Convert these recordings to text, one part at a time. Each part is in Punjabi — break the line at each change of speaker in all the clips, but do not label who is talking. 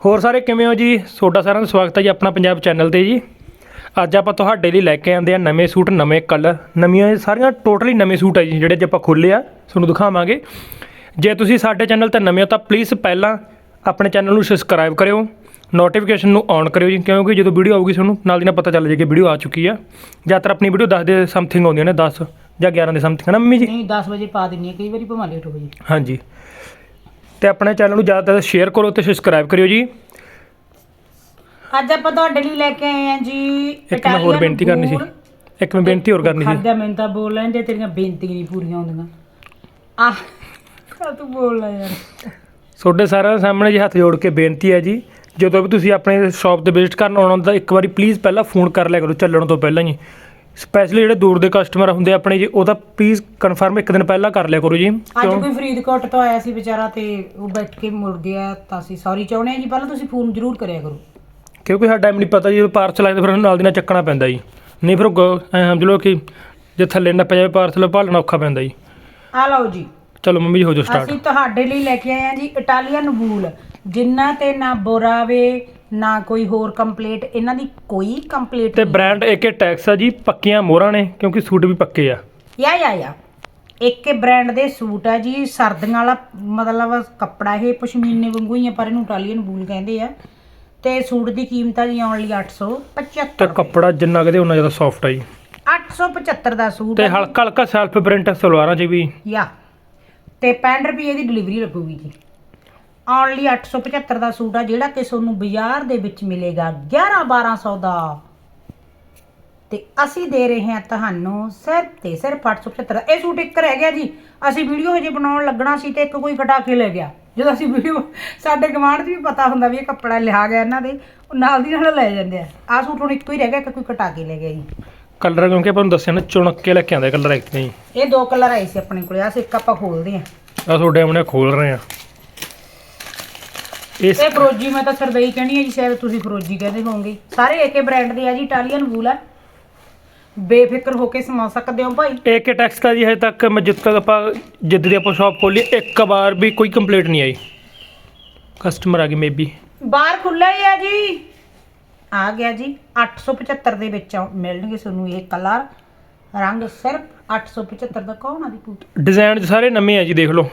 ਹੋਰ ਸਾਰੇ ਕਿਵੇਂ ਹੋ ਜੀ? ਤੁਹਾਡਾ ਸਾਰਿਆਂ ਦਾ ਸਵਾਗਤ ਹੈ ਜੀ ਆਪਣਾ ਪੰਜਾਬ ਚੈਨਲ ਤੇ ਜੀ। ਅੱਜ ਆਪਾਂ ਤੁਹਾਡੇ ਲਈ ਲੈ ਕੇ ਆਂਦੇ ਆ ਨਵੇਂ ਸੂਟ ਨਵੇਂ ਕਲਰ ਨਵੀਆਂ ਸਾਰੀਆਂ ਟੋਟਲੀ ਨਵੇਂ ਸੂਟ ਹੈ ਜੀ ਜਿਹੜੇ ਜੇ ਆਪਾਂ ਖੋਲ੍ਹੇ ਆ ਤੁਹਾਨੂੰ ਦਿਖਾਵਾਂਗੇ। ਜੇ ਤੁਸੀਂ ਸਾਡੇ ਚੈਨਲ ਤੇ ਨਵੇਂ ਹੋ ਤਾਂ ਪਲੀਜ਼ ਪਹਿਲਾਂ ਆਪਣੇ ਚੈਨਲ ਨੂੰ ਸਬਸਕ੍ਰਾਈਬ ਕਰਿਓ ਨੋਟੀਫਿਕੇਸ਼ਨ ਨੂੰ ਔਨ ਕਰਿਓ ਜੀ ਕਿਉਂਕਿ ਜਦੋਂ ਵੀਡੀਓ ਆਊਗੀ ਤੁਹਾਨੂੰ ਨਾਲ ਦੀ ਨਾਲ ਪਤਾ ਚੱਲ ਜਾਏਗਾ ਵੀਡੀਓ ਆ ਚੁੱਕੀ ਆ। ਜ਼ਿਆਦਾਤਰ ਆਪਣੀ ਵੀਡੀਓ 10 ਦੇ ਸਮਥਿੰਗ ਆਉਂਦੀਆਂ ਨੇ 10 ਜਾਂ 11 ਦੇ ਸਮਥਿੰਗ ਹੈ ਨਾ ਮੰਮੀ ਜੀ?
ਨਹੀਂ 10 ਵਜੇ ਪਾ ਦਿੰਨੀ ਆ ਕਈ ਵਾਰੀ ਭਾਵੇਂ ਲੇਟ ਹੋ ਜੇ
ਹਾਂਜੀ। ਤੇ ਆਪਣੇ ਚੈਨਲ ਨੂੰ ਜ਼ਿਆਦਾ ਤੋਂ ਸ਼ੇਅਰ ਕਰੋ ਤੇ ਸਬਸਕ੍ਰਾਈਬ ਕਰਿਓ ਜੀ।
ਅੱਜ ਆਪਾਂ ਤੁਹਾਡੇ ਲਈ ਲੈ ਕੇ ਆਏ ਆ ਜੀ
ਇੱਕ ਮੈਂ ਹੋਰ ਬੇਨਤੀ ਕਰਨੀ ਸੀ। ਇੱਕ ਮੈਂ ਬੇਨਤੀ ਹੋਰ ਕਰਨੀ ਸੀ।
ਖੜਦਾ ਮੈਨੂੰ ਤਾਂ ਬੋਲ ਲੈਂਦੇ ਤੇਰੀਆਂ ਬੇਨਤੀਆਂ ਨਹੀਂ ਪੂਰੀਆਂ ਹੁੰਦੀਆਂ। ਆਹ ਕਾ ਤੂੰ ਬੋਲਦਾ ਯਾਰ।
ਤੁਹਾਡੇ ਸਾਰਿਆਂ ਦੇ ਸਾਹਮਣੇ ਜੀ ਹੱਥ ਜੋੜ ਕੇ ਬੇਨਤੀ ਹੈ ਜੀ। ਜਦੋਂ ਵੀ ਤੁਸੀਂ ਆਪਣੇ ਸ਼ਾਪ ਤੇ ਵਿਜ਼ਿਟ ਕਰਨ ਆਉਣਾ ਤਾਂ ਇੱਕ ਵਾਰੀ ਪਲੀਜ਼ ਪਹਿਲਾਂ ਫੋਨ ਕਰ ਲਿਆ ਕਰੋ ਚੱਲਣ ਤੋਂ ਪਹਿਲਾਂ ਜੀ। ਸਪੈਸ਼ਲੀ ਜਿਹੜੇ ਦੂਰ ਦੇ ਕਸਟਮਰ ਹੁੰਦੇ ਆ ਆਪਣੇ ਜੀ ਉਹ ਤਾਂ ਪਲੀਜ਼ ਕਨਫਰਮ ਇੱਕ ਦਿਨ ਪਹਿਲਾਂ ਕਰ ਲਿਆ ਕਰੋ ਜੀ।
ਅੱਜ ਕੋਈ ਫਰੀਦਕੋਟ ਤੋਂ ਆਇਆ ਸੀ ਵਿਚਾਰਾ ਤੇ ਉਹ ਬੈਠ ਕੇ ਮੁੜ ਗਿਆ ਤਾਂ ਅਸੀਂ ਸੌਰੀ ਚਾਹੁੰਦੇ ਆ ਜੀ ਪਹਿਲਾਂ ਤੁਸੀਂ ਫੋਨ ਜ਼ਰੂਰ ਕਰਿਆ ਕਰੋ।
ਕਿਉਂਕਿ ਸਾਡਾ ਟਾਈਮ ਨਹੀਂ ਪਤਾ ਜੀ ਪਾਰਸਲ ਆਏ ਤਾਂ ਫਿਰ ਨਾਲ ਦੀ ਨਾਲ ਚੱਕਣਾ ਪੈਂਦਾ ਜੀ। ਨਹੀਂ ਫਿਰ ਉਹ ਐਂ ਸਮਝ ਲਓ ਕਿ ਜੇ ਥੱਲੇ ਨਾ ਪੈ ਜਾਵੇ ਪਾਰਸਲ ਭਾਲਣਾ ਔਖਾ ਪੈਂਦਾ ਜੀ।
ਆ ਲਓ ਜੀ।
ਚਲੋ ਮੰਮੀ ਜੀ ਹੋ ਜਾਓ ਸਟਾਰਟ
ਅਸੀਂ ਤੁਹਾਡੇ ਲਈ ਲੈ ਕੇ ਆਏ ਆ ਜੀ ਇਟਾਲੀਅਨ ਵੂਲ ਜਿਨ੍ਹਾਂ ਤੇ ਨਾ ਬੋਰਾ ਵੇ ਨਾ ਕੋਈ ਹੋਰ ਕੰਪਲੀਟ ਇਹਨਾਂ ਦੀ ਕੋਈ ਕੰਪਲੀਟ
ਤੇ ਬ੍ਰਾਂਡ ਏਕੇ ਟੈਕਸ ਆ ਜੀ ਪੱਕੀਆਂ ਮੋਹਰਾਂ ਨੇ ਕਿਉਂਕਿ ਸੂਟ ਵੀ ਪੱਕੇ ਆ।
ਯਾ ਯਾ ਯਾ। ਇੱਕ ਬ੍ਰਾਂਡ ਦੇ ਸੂਟ ਆ ਜੀ ਸਰਦੀਆਂ ਵਾਲਾ ਮਤਲਬ ਕੱਪੜਾ ਇਹ ਪਸ਼ਮੀਨੇ ਵਾਂਗੂ ਹੀ ਆ ਪਰ ਇਹਨੂੰ ਇਟਾਲੀਅਨ ਵੂਲ ਕਹਿੰਦੇ ਆ। ਤੇ ਸੂਟ ਦੀ ਕੀਮਤ ਆ ਜੀ ਓਨਲੀ
ਤੇ
875
ਕੱਪੜਾ ਜਿੰਨਾ ਕਦੇ ਉਹਨਾਂ ਜ਼ਿਆਦਾ ਸੌਫਟ ਆ ਜੀ।
875 ਦਾ ਸੂਟ
ਤੇ। ਹਲਕਾ ਹਲਕਾ ਸੈਲਫ ਪ੍ਰਿੰਟ ਸਲਵਾਰਾਂ 'ਚ ਵੀ।
ਯਾ। ਤੇ 65 ਰੁਪਏ ਦੀ ਡਿਲੀਵਰੀ ਲੱਗੂਗੀ ਜੀ। ਓਨਲੀ 875 ਦਾ ਸੂਟ ਆ ਜਿਹੜਾ ਕਿ ਤੁਹਾਨੂੰ ਬਾਜ਼ਾਰ ਦੇ ਵਿੱਚ ਮਿਲੇਗਾ 11 1200 ਦਾ। ਤੇ ਅਸੀਂ ਦੇ ਰਹੇ ਹਾਂ ਤੁਹਾਨੂੰ ਸਿਰਫ ਤੇ ਸਿਰਫ 875 ਦਾ। ਇਹ ਸੂਟ ਇੱਕ ਰਹਿ ਗਿਆ ਜੀ। ਅਸੀਂ ਵੀਡੀਓ ਹਜੇ ਬਣਾਉਣ ਲੱਗਣਾ ਸੀ ਤੇ ਇੱਕ ਕੋਈ ਕਟਾ ਕੇ ਲੈ ਗਿਆ। ਜਦੋਂ ਅਸੀਂ ਵੀਡੀਓ ਸਾਡੇ ਗਵਾਂਢ 'ਚ ਵੀ ਪਤਾ ਹੁੰਦਾ ਵੀ ਇਹ ਕੱਪੜਾ ਲਿਆ ਗਿਆ ਇਹਨਾਂ ਦੇ ਉਹ ਨਾਲ ਦੀ ਨਾਲ ਲੈ ਜਾਂਦੇ ਆ। ਆ ਸੂਟ ਹੁਣ ਇੱਕੋ ਹੀ ਰਹਿ ਗਿਆ ਕਿ ਕੋਈ ਕਟਾ ਕੇ ਲੈ ਗਿਆ ਜੀ।
ਕਲਰ ਕਿਉਂਕਿ ਆਪਾਂ ਨੂੰ ਦੱਸਿਆ ਨਾ ਚੁਣ ਕੇ ਲੈ ਕੇ ਆਂਦੇ ਕਲਰ ਇੱਕ ਨਹੀਂ।
ਇਹ ਦੋ ਕਲਰ ਆਏ ਸੀ ਆਪਣੇ ਕੋਲੇ ਆ ਇੱਕ ਆਪਾਂ ਖੋਲਦੇ ਆ
ਆ ਤੁਹਾਡੇ ਸਾਹਮਣੇ ਖੋਲ ਰਹੇ ਆ ਇਸ
ਇਹ ਫਰੋਜੀ ਮੈਂ ਤਾਂ ਸਰਦਈ ਕਹਿਣੀ ਹੈ ਜੀ ਸ਼ਾਇਦ ਤੁਸੀਂ ਫਰੋਜੀ ਕਹਿੰਦੇ ਹੋਵੋਗੇ। ਸਾਰੇ ਏਕੇ ਬ੍ਰਾਂਡ ਦੇ ਆ ਜੀ ਇਟਾਲੀਅਨ ਵੂਲ ਆ। ਬੇਫਿਕਰ ਹੋ ਕੇ ਸਮਾ ਸਕਦੇ ਹੋ ਭਾਈ।
ਏਕੇ ਟੈਕਸ ਦਾ ਜੀ ਹਜੇ ਤੱਕ ਮੈਂ ਜਿੱਦ ਤੱਕ ਆਪਾਂ ਜਿੱਦ ਦੀ ਆਪਾਂ ਸ਼ਾਪ ਖੋਲੀ ਇੱਕ ਵਾਰ ਵੀ ਕੋਈ ਕੰਪਲੀਟ ਨਹੀਂ ਆਈ। ਕਸਟਮਰ ਆ ਗਏ ਮੇਬੀ
ਬਾਹਰ ਖੁੱਲਾ ਹੀ ਆ ਜੀ। ਆ ਗਿਆ ਜੀ 875 ਦੇ ਵਿੱਚ ਆ- ਮਿਲਣਗੇ ਤੁਹਾਨੂੰ ਇਹ ਕਲਰ ਰੰਗ ਸਿਰਫ 875 ਦਾ ਕੌਣ ਆ ਦੀਪੂ
ਡਿਜ਼ਾਈਨ ਸਾਰੇ ਨਵੇਂ ਆ ਜੀ ਦੇਖ ਲਓ।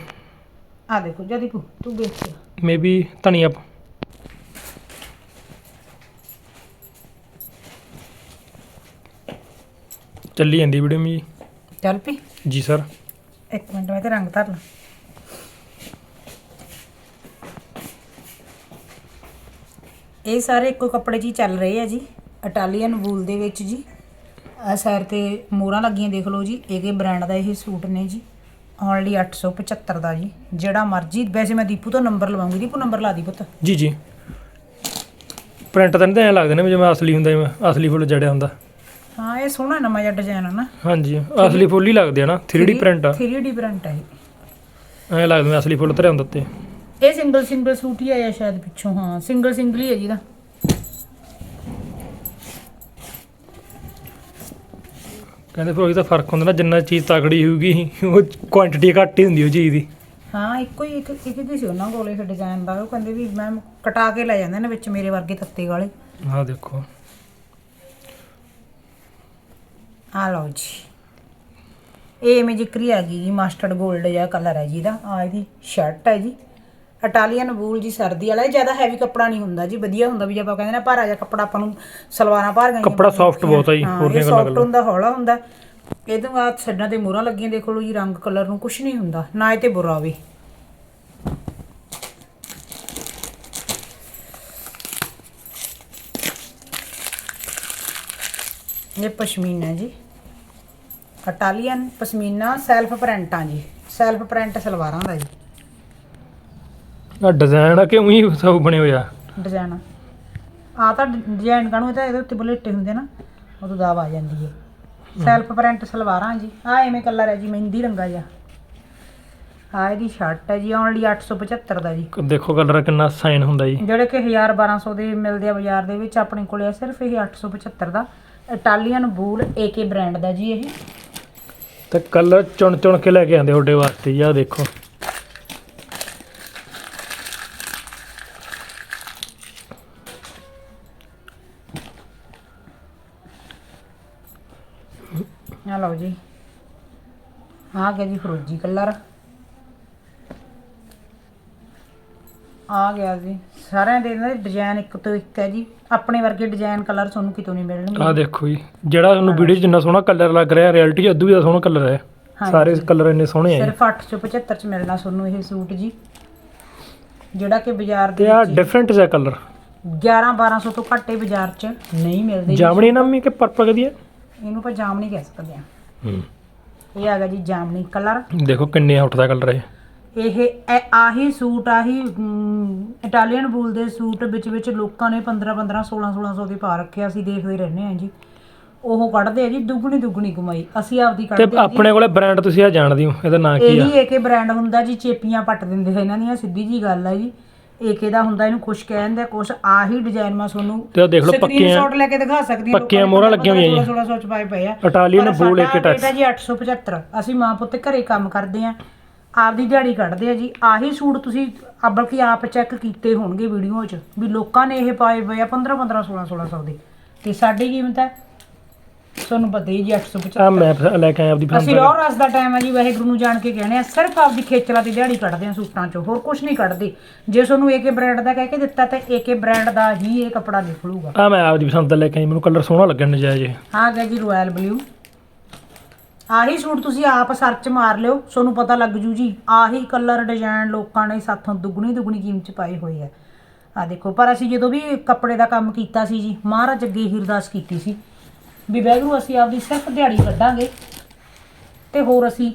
ਆ ਦੇਖੋ ਜਦੀ ਦੀਪੂ ਤੂੰ ਦੇਖ
ਮੇਬੀ ਧਨੀਆ ਚੱਲੀ ਜਾਂਦੀ ਵੀਡੀਓ ਮੀ।
ਚੱਲ ਪਈ
ਜੀ ਸਰ
ਇੱਕ ਮਿੰਟ ਮੈਂ ਤੇ ਰੰਗ ਧਰ ਲਾਂ ਇਹ ਸਾਰੇ ਇੱਕੋ ਕੱਪੜੇ 'ਚ ਹੀ ਚੱਲ ਰਹੇ ਆ ਜੀ ਇਟਾਲੀਅਨ ਵੂਲ ਦੇ ਵਿੱਚ ਜੀ। ਆ ਸਾਈਡ ਤੇ ਮੋਹਰਾਂ ਲੱਗੀਆਂ ਦੇਖ ਲਓ ਜੀ। ਇਹਦੇ ਬ੍ਰਾਂਡ ਦਾ ਇਹ ਸੂਟ ਨੇ ਜੀ। ਓਨਲੀ 875 ਦਾ ਜੀ। ਜਿਹੜਾ ਮਰਜ਼ੀ ਵੈਸੇ ਮੈਂ ਦੀਪੂ ਤੋਂ ਨੰਬਰ ਲਵਾਉਂਗੀ। ਦੀਪੂ ਨੰਬਰ ਲਾ ਦੀ ਪੁੱਤ।
ਜੀ ਜੀ। ਪ੍ਰਿੰਟ ਤਾਂ ਨਹੀਂ ਐਂ ਲੱਗਦੇ ਨੇ ਵੀ ਜਿਵੇਂ ਅਸਲੀ ਹੁੰਦਾ ਜਿਵੇਂ ਅਸਲੀ ਫੁੱਲ ਜੜਿਆ ਹੁੰਦਾ।
ਹਾਂ ਇਹ ਸੋਹਣਾ ਨਵਾਂ ਜਿਹਾ ਡਿਜ਼ਾਈਨ ਆ ਨਾ।
ਹਾਂਜੀ ਅਸਲੀ ਫੁੱਲ ਹੀ ਲੱਗਦੇ ਆ ਨਾ 3D ਪ੍ਰਿੰਟ ਆ।
3D ਪ੍ਰਿੰਟ ਆ ਇਹ।
ਐਂ ਲੱਗਦਾ ਅਸਲੀ ਫੁੱਲ ਧਰਿਆ ਹੁੰਦਾ ਉੱਤੇ।
ਇਹ ਸਿੰਗਲ ਸਿੰਗਲ ਸੂਟ ਹੀ ਆਇਆ ਸ਼ਾਇਦ ਪਿੱਛੋਂ ਹਾਂ। ਸਿੰਗਲ ਸਿੰਗਲ ਹੀ ਹੈ ਜੀ ਦਾ
ਕਹਿੰਦੇ ਫਿਰ ਉਹੀ ਤਾਂ ਫ਼ਰਕ ਹੁੰਦਾ ਨਾ ਜਿੰਨਾ ਚੀਜ਼ ਤਕੜੀ ਹੋਊਗੀ ਉਹ ਕੁਆਂਟੀਟੀ ਘੱਟ ਹੀ ਹੁੰਦੀ ਉਹ ਚੀਜ਼ ਦੀ।
ਹਾਂ ਇੱਕੋ ਹੀ ਇੱਕ ਇੱਕ ਦੀ ਸੀ ਉਹਨਾਂ ਕੋਲੇ ਫਿਰ ਡਿਜ਼ਾਈਨ ਦਾ ਉਹ ਕਹਿੰਦੇ ਵੀ ਮੈਮ ਕਟਾ ਕੇ ਲੈ ਜਾਂਦੇ ਨੇ ਵਿੱਚ ਮੇਰੇ ਵਰਗੇ ਤੱਤੇ ਵਾਲੇ।
ਆਹ ਦੇਖੋ।
ਆ ਲਓ ਜੀ। ਇਹ ਕਰੀ ਆ ਗਈ ਜੀ ਮਸਟਰਡ 골ਡ ਜਿਹਾ ਕਲਰ ਹੈ ਜੀ ਦਾ ਆ ਇਹਦੀ ਸ਼ਰਟ ਹੈ ਜੀ। ਇਟਾਲੀਅਨ ਵੂਲ ਜੀ ਸਰਦੀ ਵਾਲਾ ਇਹ ਜ਼ਿਆਦਾ ਹੈਵੀ ਕੱਪੜਾ ਨਹੀਂ ਹੁੰਦਾ ਜੀ ਵਧੀਆ ਹੁੰਦਾ ਵੀ ਜੇ ਆਪਾਂ ਕਹਿੰਦੇ ਨਾ ਭਾਰਾ ਜਿਹਾ ਕੱਪੜਾ ਆਪਾਂ ਨੂੰ ਸਲਵਾਰਾਂ ਭਾਰ ਗਈਆਂ
ਕੱਪੜਾ soft ਬਹੁਤ ਆ ਜੀ, ਹੋਰ ਦੀਆਂ ਗੱਲਾਂ
soft ਹੁੰਦਾ ਹੌਲਾ ਹੁੰਦਾ। ਇਹਦੇ ਬਾਅਦ ਛੱਡਾਂ ਤੇ ਮੋਹਰਾਂ ਲੱਗੀਆਂ ਦੇਖੋ ਲਓ ਜੀ ਰੰਗ ਕਲਰ ਨੂੰ ਕੁਝ ਨਹੀਂ ਹੁੰਦਾ ਨਾ ਇਹ ਤੇ ਬੁਰਾ ਵੀ। ਇਹ ਪਸ਼ਮੀਨਾ ਜੀ। ਇਟਾਲੀਅਨ ਪਸ਼ਮੀਨਾ ਸੈਲਫ ਪ੍ਰਿੰਟਾਂ ਜੀ ਸੈਲਫ ਪ੍ਰਿੰਟ ਸਲਵਾਰਾਂ ਦਾ ਜੀ।
ਆ ਡਿਜ਼ਾਈਨ ਆ ਕਿ ਉਹੀ ਸਭ ਬਣੇ ਹੋਇਆ
ਡਿਜ਼ਾਈਨ ਆ। ਤਾਂ ਡਿਜ਼ਾਈਨ ਕਾਣੂ ਇਹ ਤਾਂ ਇਹਦੇ ਉੱਤੇ ਬੁਲੇਟੇ ਹੁੰਦੇ ਨਾ ਉਦੋਂ ਦਾਬ ਆ ਜਾਂਦੀ ਹੈ ਸੈਲਫ ਪ੍ਰਿੰਟ ਸਲਵਾਰਾਂ ਜੀ। ਆ ਐਵੇਂ ਕਲਰ ਹੈ ਜੀ ਮਹਿੰਦੀ ਰੰਗਾ ਜਿਹਾ। ਆ ਇਹਦੀ ਸ਼ਰਟ ਹੈ ਜੀ ਓਨਲੀ 875 ਦਾ ਜੀ।
ਦੇਖੋ ਕਲਰ ਕਿੰਨਾ ਸਾਈਨ ਹੁੰਦਾ ਜੀ।
ਜਿਹੜੇ ਕਿ 1000 1200 ਦੇ ਮਿਲਦੇ ਆ ਬਾਜ਼ਾਰ ਦੇ ਵਿੱਚ ਆਪਣੇ ਕੋਲੇ ਆ ਸਿਰਫ ਇਹ 875 ਦਾ। ਇਟਾਲੀਅਨ ਬੂਲ ਏਕੇ ਬ੍ਰਾਂਡ ਦਾ ਜੀ ਇਹ।
ਤੇ ਕਲਰ ਚੁਣ ਚੁਣ ਕੇ ਲੈ ਕੇ ਆਂਦੇ ਤੁਹਾਡੇ ਵਾਸਤੇ ਜੀ ਆਹ ਦੇਖੋ।
ਆ ਗਿਆ ਜੀ ਫਰੋਜੀ ਕਲਰ। ਆ ਗਿਆ ਜੀ। ਸਾਰਿਆਂ ਦੇ ਇਹਨਾਂ ਦੇ ਡਿਜ਼ਾਈਨ ਇੱਕ ਤੋਂ ਇੱਕ ਹੈ ਜੀ। ਆਪਣੇ ਵਰਗੇ ਡਿਜ਼ਾਈਨ ਕਲਰ ਤੁਹਾਨੂੰ ਕਿਤੋਂ ਨਹੀਂ ਮਿਲਣਗੇ।
ਆਹ ਦੇਖੋ ਜੀ ਜਿਹੜਾ ਤੁਹਾਨੂੰ ਵੀਡੀਓ 'ਚ ਜਿੰਨਾ ਸੋਹਣਾ ਕਲਰ ਲੱਗ ਰਿਹਾ ਰਿਐਲਿਟੀ 'ਚ ਉਦੋਂ ਵੀ ਜ਼ਿਆਦਾ ਸੋਹਣਾ ਕਲਰ ਹੈ।
ਹਾਂਜੀ।
ਸਾਰੇ ਕਲਰ ਇੰਨੇ ਸੋਹਣੇ ਆ।
ਸਿਰਫ 875 ਚ ਮਿਲਣਾ ਤੁਹਾਨੂੰ ਇਹ ਸੂਟ ਜੀ। ਜਿਹੜਾ ਕਿ ਬਾਜ਼ਾਰ ਦੇ
ਆ ਡਿਫਰੈਂਟ ਜਿਹਾ ਕਲਰ
11 1200 ਤੋਂ ਘੱਟ ਇਹ ਬਾਜ਼ਾਰ 'ਚ ਨਹੀਂ ਮਿਲਦੇ ਜੀ।
ਜਾਮਣੀ ਨਾਮੀ ਕਿ ਪਰਪਲ ਦੀ ਹੈ?
ਇਹਨੂੰ ਆਪਾਂ ਜਾਮਨੀ ਕਹਿ ਸਕਦੇ ਆ
ਹੂੰ।
ਇਹ ਗਿਆ ਜੀ ਜਾਮਨੀ ਕਲਰ।
ਦੇਖੋ ਕਿੰਨੇ ਉੱਠਦਾ ਕਲਰ ਹੈ
ਇਹ ਇਹ- ਆਹੀ ਸੂਟ ਆਹੀ ਇਟਾਲੀਅਨ ਬੂਲ ਦੇ ਸੂਟ ਵਿੱਚ ਵਿੱਚ ਲੋਕਾਂ ਨੇ 15 15 16 1600 ਦੇ ਪਾ ਰੱਖਿਆ ਅਸੀਂ ਦੇਖਦੇ ਰਹਿੰਦੇ ਆ ਜੀ। ਉਹ ਕੱਢਦੇ ਆ ਜੀ ਦੁੱਗਣੀ ਦੁੱਗਣੀ ਕਮਾਈ ਅਸੀਂ ਆਪਦੀ
ਤੇ
ਕੱਢਦੇ ਜੀ।
ਆਪਣੇ ਕੋਲੇ ਬ੍ਰਾਂਡ ਤੁਸੀਂ ਆ ਜਾਣਦੇ ਹੋ ਇਹਦਾ ਨਾਂ ਕੀ ਆ?
ਇਹੀ ਏਕੇ ਬ੍ਰਾਂਡ ਹੁੰਦਾ ਜੀ ਚੇਪੀਆਂ ਪੱਟ ਦਿੰਦੇ ਇਹਨਾਂ ਦੀਆਂ ਸਿੱਧੀ ਜੀ ਗੱਲ ਆ ਜੀ। ਏਕੇ ਦਾ ਹੁੰਦਾ ਇਹਨੂੰ ਕੁਛ ਕਹਿੰਦੇ ਕੁਛ ਆਹੀ ਡਿਜ਼ਾਈਨ ਮੈਂ ਤੁਹਾਨੂੰ
ਤੇ ਆਹ ਦੇਖ ਲਓ ਪੱਕੀਆਂ
ਸਕਰੀਨਸ਼ਾਟ ਲੈ ਕੇ ਦਿਖਾ ਸਕਦੀ ਹਾਂ
ਪੱਕੀਆਂ ਮੋਹਰਾਂ ਲੱਗੀਆਂ ਹੋਈਆਂ ਜੀ।
1600 ਚ ਪਾਏ ਪਏ ਆ।
ਇਟਾਲੀਅਨ
ਪਰ
ਬੂਲ
ਸਾਡਾ ਹੈ ਜੀ 875 ਅਸੀਂ ਮਾਂ ਪੁੱਤ ਘਰੇ ਕੰਮ ਕਰਦੇ ਆ ਆਪਦੀ ਦਿਹਾੜੀ ਕੱਢਦੇ ਆ ਜੀ। ਆਹੀ ਸੂਟ ਤੁਸੀਂ ਅੱਬਲ ਕੀ ਆਪ ਚੈੱਕ ਕੀਤੇ ਹੋਣਗੇ ਵੀਡੀਓ 'ਚ ਵੀ ਲੋਕਾਂ ਨੇ ਇਹ ਪਾਏ ਪਏ ਆ 15 15 16 1600 ਦੇ। ਤੇ ਸਾਡੀ ਕੀਮਤ ਹੈ ਤੁਹਾਨੂੰ ਪਤਾ ਹੀ ਜੀ 875
ਆ ਮੈਂ ਫਿਰ ਲੈ ਕੇ ਆਇਆ ਆਪਦੀ
ਅਸੀਂ ਰੋਹ ਰਸ ਦਾ ਟਾਈਮ ਹੈ ਜੀ ਵਾਹਿਗੁਰੂ ਨੂੰ ਜਾਣ ਕੇ ਕਹਿੰਦੇ ਆ ਸਿਰਫ ਆਪਦੀ ਖੇਚਲਾ ਦੀ ਦਿਹਾੜੀ ਕੱਢਦੇ ਆ ਸੂਟਾਂ 'ਚੋਂ ਹੋਰ ਕੁਝ ਨਹੀਂ ਕੱਢਦੇ। ਜੇ ਤੁਹਾਨੂੰ ਏਕੇ ਬ੍ਰਾਂਡ ਦਾ ਕਹਿ ਕੇ ਦਿੱਤਾ ਤੇ ਏਕੇ ਬ੍ਰਾਂਡ ਦਾ ਹੀ ਇਹ ਕੱਪੜਾ ਨਿਕਲੂਗਾ
ਆ ਮੈਂ ਆਪਦੀ ਪਸੰਦ ਦਾ ਲੈ ਕੇ ਆਈ ਮੈਨੂੰ ਕਲਰ ਸੋਹਣਾ ਲੱਗਣ ਨਜਾਇਜ਼ ਇਹ।
ਆ ਗਿਆ ਜੀ ਰਾਇਲ ਬਲੂ ਆਹੀ ਸੂਟ ਤੁਸੀਂ ਆਪ ਸਰਚ ਮਾਰ ਲਿਓ ਤੁਹਾਨੂੰ ਪਤਾ ਲੱਗ ਜੂ ਜੀ ਆਹੀ ਕਲਰ ਡਿਜ਼ਾਈਨ ਲੋਕਾਂ ਨੇ ਸਾਥੋਂ ਦੁੱਗਣੀ ਦੁੱਗਣੀ ਕੀਮਤ ਚ ਪਾਏ ਹੋਏ ਆ। ਆ ਦੇਖੋ ਪਰ ਅਸੀਂ ਜਦੋਂ ਵੀ ਕੱਪੜੇ ਦਾ ਕੰਮ ਕੀਤਾ ਸੀ ਜੀ ਮਹਾਰਾਜ ਅੱਗੇ ਹੀ ਅਰਦਾਸ ਕੀਤੀ ਸੀ। ਵੀ ਵੈਗਰੂ ਅਸੀਂ ਆਪਦੀ ਸਿਰਫ ਦਿਹਾੜੀ ਕੱਢਾਂਗੇ ਤੇ ਹੋਰ ਅਸੀਂ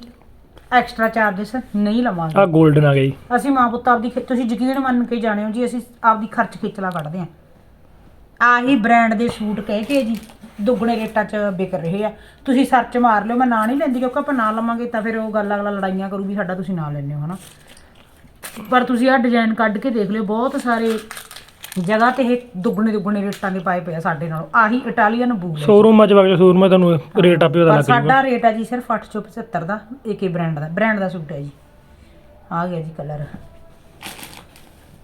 ਐਕਸਟਰਾ ਚਾਰजेस ਨਹੀਂ ਲਵਾਂਗੇ।
ਆ 골ਡਨ ਆ ਗਈ।
ਅਸੀਂ ਮਾਂ ਪੁੱਤ ਆਪਦੀ ਖੇ- ਤੁਸੀਂ ਯਕੀਨ ਮੰਨ ਕੇ ਜਾਣਿਓ ਜੀ ਅਸੀਂ ਆਪਦੀ ਖਰਚ ਖੇਚਲਾ ਕੱਢਦੇ ਆਂ ਆਹੀ ਬ੍ਰਾਂਡ ਦੇ ਸੂਟ ਕਹਿ ਕੇ ਜੀ ਦੁੱਗਣੇ ਰੇਟਾਂ 'ਚ ਵਿਕ ਰਹੇ ਆ। ਤੁਸੀਂ ਸਰਚ ਮਾਰ ਲਿਓ ਮੈਂ ਨਾਂ ਨਹੀਂ ਲੈਂਦੀ ਕਿਉਂਕਿ ਆਪਾਂ ਨਾਂ ਲਵਾਂਗੇ ਤਾਂ ਫਿਰ ਉਹ ਗੱਲ ਅਗਲਾ ਲੜਾਈਆਂ ਕਰੂਗੀ ਸਾਡਾ ਤੁਸੀਂ ਨਾਂ ਲੈਂਦੇ ਹੋ ਹਨਾ। ਪਰ ਤੁਸੀਂ ਆਹ ਡਿਜ਼ਾਈਨ ਕੱਢ ਕੇ ਦੇਖ ਲਿਓ ਬਹੁਤ ਸਾਰੇ ਜਗ੍ਹਾ ਤੇ ਇਹ ਦੁੱਗਣੇ ਦੁੱਗਣੇ ਰੇਟਾਂ ਦੇ ਪਾਏ ਪਏ ਆ ਸਾਡੇ ਨਾਲ। ਆਹੀ ਇਟਾਲੀਅਨ ਬੂਲ ਹੈ
ਸ਼ੋਰੂਮ ਚ ਵਗ ਜਾ ਸ਼ੋਰੂਮ ਤੁਹਾਨੂੰ ਰੇਟ ਆਪੇ ਪਤਾ
ਪਰ
ਲੱਗ ਜੂਗਾ
ਸਾਡਾ ਰੇਟ ਹੈ ਜੀ ਸਿਰਫ 875 ਦਾ ਏਕੇ ਬ੍ਰਾਂਡ ਦਾ। ਬ੍ਰਾਂਡ ਦਾ ਸੂਟ ਹੈ ਜੀ। ਆ ਗਿਆ ਜੀ ਕਲਰ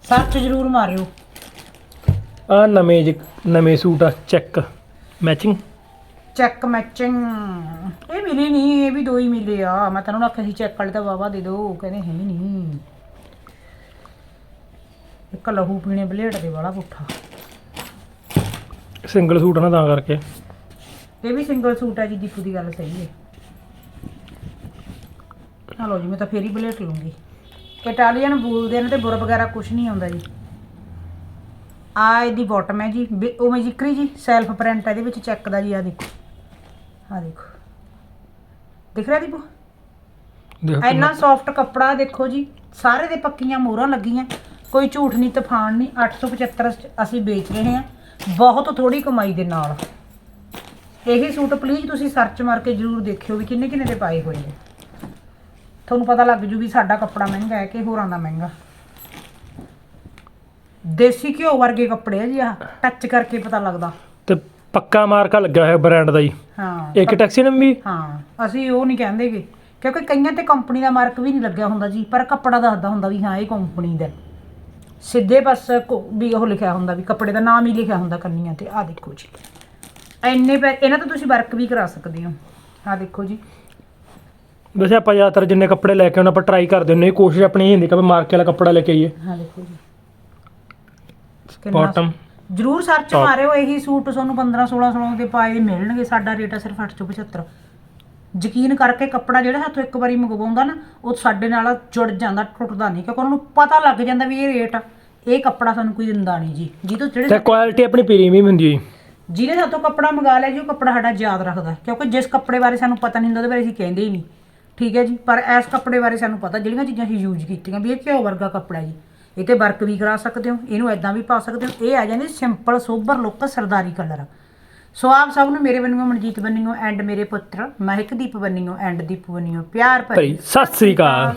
ਸਰਚ ਜ਼ਰੂਰ ਮਾਰਿਓ।
ਆ ਨਵੇਂ ਜਿਹੇ- ਨਵੇਂ ਸੂਟ ਆ ਚੈੱਕ ਮੈਚਿੰਗ
ਚੈੱਕ ਮੈਚਿੰਗ ਇਹ ਮਿਲੀ ਨਹੀਂ ਇਹ ਵੀ ਦੋ ਹੀ ਮਿਲੇ ਆ। ਮੈਂ ਤੈਨੂੰ ਆਖਿਆ ਸੀ ਚੈੱਕ ਵਾਲੇ ਤਾਂ ਵਾਵਾ ਦੇ ਦੋ ਕਹਿੰਦੇ ਹੀ ਨਹੀਂ। ਇੱਕ ਲਹੂ ਪੀਣੇ ਬਲੇਡ ਦੇ ਵਾਲਾ ਪੁੱਠਾ।
ਸਿੰਗਲ ਸੂਟ ਨਾ ਤਾਂ ਕਰਕੇ।
ਇਹ ਵੀ ਸਿੰਗਲ ਸੂਟ ਹੈ ਜੀ ਦੀਪੂ ਦੀ ਗੱਲ ਸਹੀ ਹੈ ਹਲੋ ਜੀ ਮੈਂ ਤਾਂ ਫੇਰ ਹੀ ਬਲੇਟ ਲੂੰਗੀ ਇਟਾਲੀਅਨ ਬੂਲ ਦੇ ਇਹਨਾਂ ਤੇ ਬੁਰ ਵਗੈਰਾ ਕੁਝ ਨਹੀਂ ਆਉਂਦਾ ਜੀ। ਆ ਇਹਦੀ ਬਾਟਮ ਹੈ ਜੀ ਉਵੇਂ ਜਿਕਰੀ ਜੀ ਸੈਲਫ ਪ੍ਰਿੰਟ ਹੈ ਇਹਦੇ ਵਿੱਚ ਚੈੱਕ ਦਾ ਜੀ ਆ ਦੇਖੋ। ਆ ਦੇਖੋ। ਦਿਖ ਰਿਹਾ ਦੀਪੂ?
ਦੇਖੋ।
ਇੰਨਾ ਸੌਫਟ ਕੱਪੜਾ ਦੇਖੋ ਜੀ ਸਾਰੇ ਦੇ ਪੱਕੀਆਂ ਮੋਹਰਾਂ ਲੱਗੀਆਂ। ਕੋਈ ਝੂਠ ਨਹੀਂ ਤੂਫਾਨ ਨਹੀਂ 875 ਚ ਅਸੀਂ ਵੇਚ ਰਹੇ ਹਾਂ। ਬਹੁਤ ਥੋੜੀ ਕਮਾਈ ਦੇ ਨਾਲ। ਇਹੀ ਸੂਟ ਪਲੀਜ਼ ਤੁਸੀਂ ਸਰਚ ਮਾਰ ਕੇ ਜਰੂਰ ਦੇਖਿਓ ਵੀ ਕਿੰਨੇ ਕਿੰਨੇ ਦੇ ਪਾਏ ਹੋਏ ਨੇ। ਤੁਹਾਨੂੰ ਪਤਾ ਲੱਗ ਜੂ ਵੀ ਸਾਡਾ ਕੱਪੜਾ ਮਹਿੰਗਾ ਹੈ ਕਿ ਹੋਰਾਂ ਦਾ ਮਹਿੰਗਾ। ਦੇਸੀ ਘਿਓ ਵਰਗੇ ਕੱਪੜੇ ਆ ਜੀ ਆ ਟੱਚ ਕਰਕੇ ਪਤਾ ਲੱਗਦਾ।
ਤੇ ਪੱਕਾ ਮਾਰਕਾ ਲੱਗਾ ਹੋਇਆ ਬ੍ਰਾਂਡ ਦਾ ਜੀ।
ਹਾਂ
ਇੱਕ ਟੈਕਸੀ ਨੰਬਰ ਵੀ
ਹਾਂ ਅਸੀਂ ਉਹ ਨਹੀਂ ਕਹਿੰਦੇਗੇ ਕਿਉਂਕਿ ਕਈਆਂ ਤੇ ਕੰਪਨੀ ਦਾ ਮਾਰਕ ਵੀ ਨਹੀਂ ਲੱਗਿਆ ਹੁੰਦਾ ਜੀ ਪਰ ਕੱਪੜਾ ਦੱਸਦਾ ਹੁੰਦਾ ਵੀ ਹਾਂ ਇਹ ਕੰਪਨੀ ਦਾ। ਸਿੱਧੇ ਬਸ ਕੋ- ਵੀ ਉਹ ਲਿਖਿਆ ਹੁੰਦਾ ਵੀ ਕੱਪੜੇ ਦਾ ਨਾਮ ਹੀ ਲਿਖਿਆ ਹੁੰਦਾ ਕੰਨੀਆਂ ਤੇ। ਆਹ ਦੇਖੋ ਜੀ। ਐਨੇ ਪੈ ਇਹਨਾਂ ਤੋਂ ਤੁਸੀਂ ਵਰਕ ਵੀ ਕਰਾ ਸਕਦੇ ਹੋ। ਆਹ ਦੇਖੋ ਜੀ।
ਵੈਸੇ ਆਪਾਂ ਜ਼ਿਆਦਾਤਰ ਜਿੰਨੇ ਕੱਪੜੇ ਲੈ ਕੇ ਆਉਣਾ ਆਪਾਂ ਟਰਾਈ ਕਰਦੇ ਹੁੰਦੇ ਹਾਂ। ਕੋਸ਼ਿਸ਼ ਆਪਣੀ ਇਹ ਹੁੰਦੀ ਕਿ ਆਪਾਂ ਮਾਰਕੇ ਵਾਲਾ ਕੱਪੜਾ ਲੈ ਕੇ ਆਈਏ।
ਆਹ ਦੇਖੋ ਜੀ। ਕਿੰਨਾ
ਬਾਟਮ
ਜਰੂਰ ਸਰਚ
Top.
ਮਾਰਿਓ ਇਹੀ ਸੂਟ ਤੁਹਾਨੂੰ 15 16 16 ਦੇ ਪਾਏ ਮਿਲਣਗੇ। ਸਾਡਾ ਰੇਟ ਹੈ ਸਿਰਫ 875 ਯਕੀਨ ਕਰਕੇ ਕੱਪੜਾ ਜਿਹੜਾ ਹੱਥੋਂ ਇੱਕ ਵਾਰੀ ਮੰਗਵਾਉਂਦਾ ਨਾ ਉਹ ਸਾਡੇ ਨਾਲ ਜੁੜ ਜਾਂਦਾ ਟੁੱਟਦਾ ਨਹੀਂ ਕਿਉਂਕਿ ਉਹਨਾਂ ਨੂੰ ਪਤਾ ਲੱਗ ਜਾਂਦਾ ਵੀ ਇਹ ਰੇਟ ਆ। ਇਹ ਕੱਪੜਾ ਸਾਨੂੰ ਕੋਈ ਦਿੰਦਾ ਨਹੀਂ ਜੀ। ਜਿਹਦੇ
ਤੇ
ਜਿਹੜੇ
ਕੁਆਲਿਟੀ ਆਪਣੀ ਪ੍ਰੀਮੀਅਮ ਹੁੰਦੀ ਹੈ
ਜਿਹਨੇ ਸਾਤੋਂ ਕੱਪੜਾ ਮੰਗਾ ਲਿਆ ਜੀ ਉਹ ਕੱਪੜਾ ਸਾਡਾ ਯਾਦ ਰੱਖਦਾ ਕਿਉਂਕਿ ਜਿਸ ਕੱਪੜੇ ਬਾਰੇ ਸਾਨੂੰ ਪਤਾ ਨਹੀਂ ਹੁੰਦਾ ਉਹਦੇ ਬਾਰੇ ਅਸੀਂ ਕਹਿੰਦੇ ਹੀ ਨਹੀਂ। ਠੀਕ ਹੈ ਜੀ ਪਰ ਇਸ ਕੱਪੜੇ ਬਾਰੇ ਸਾਨੂੰ ਪਤਾ ਜਿਹੜੀਆਂ ਚੀਜ਼ਾਂ ਅਸੀਂ ਯੂਜ਼ ਕੀਤੀਆਂ ਵੀ ਇਹ ਘਿਓ ਵਰਗਾ ਕੱਪੜਾ ਜੀ। ਇਹ ਤੇ ਵਰਕ ਵੀ ਕਰਾ ਸਕਦੇ ਹੋ ਇਹਨੂੰ ਐਦਾਂ ਵੀ ਪਾ ਸਕਦੇ ਹੋ। ਇਹ ਆ ਜਾਂਦੀ ਸਿੰਪਲ ਸੋਬਰ ਲੁੱਕ ਸਰਦਾਰੀ ਕਲਰ ਸੋ ਆਪ ਸਭ ਨੂੰ ਮੇਰੇ ਵੱਲੋਂ ਮਨਜੀਤ ਬੰਨਿਓ ਐਂਡ ਮੇਰੇ ਪੁੱਤਰ ਮਹਿਕਦੀਪ ਬੰਨਿਓ ਐਂਡ ਦੀਪ ਬੰਨਿਓ, ਪਿਆਰ ਭਰੀ
ਭਰੀ ਸਤਿ ਸ੍ਰੀ ਅਕਾਲ।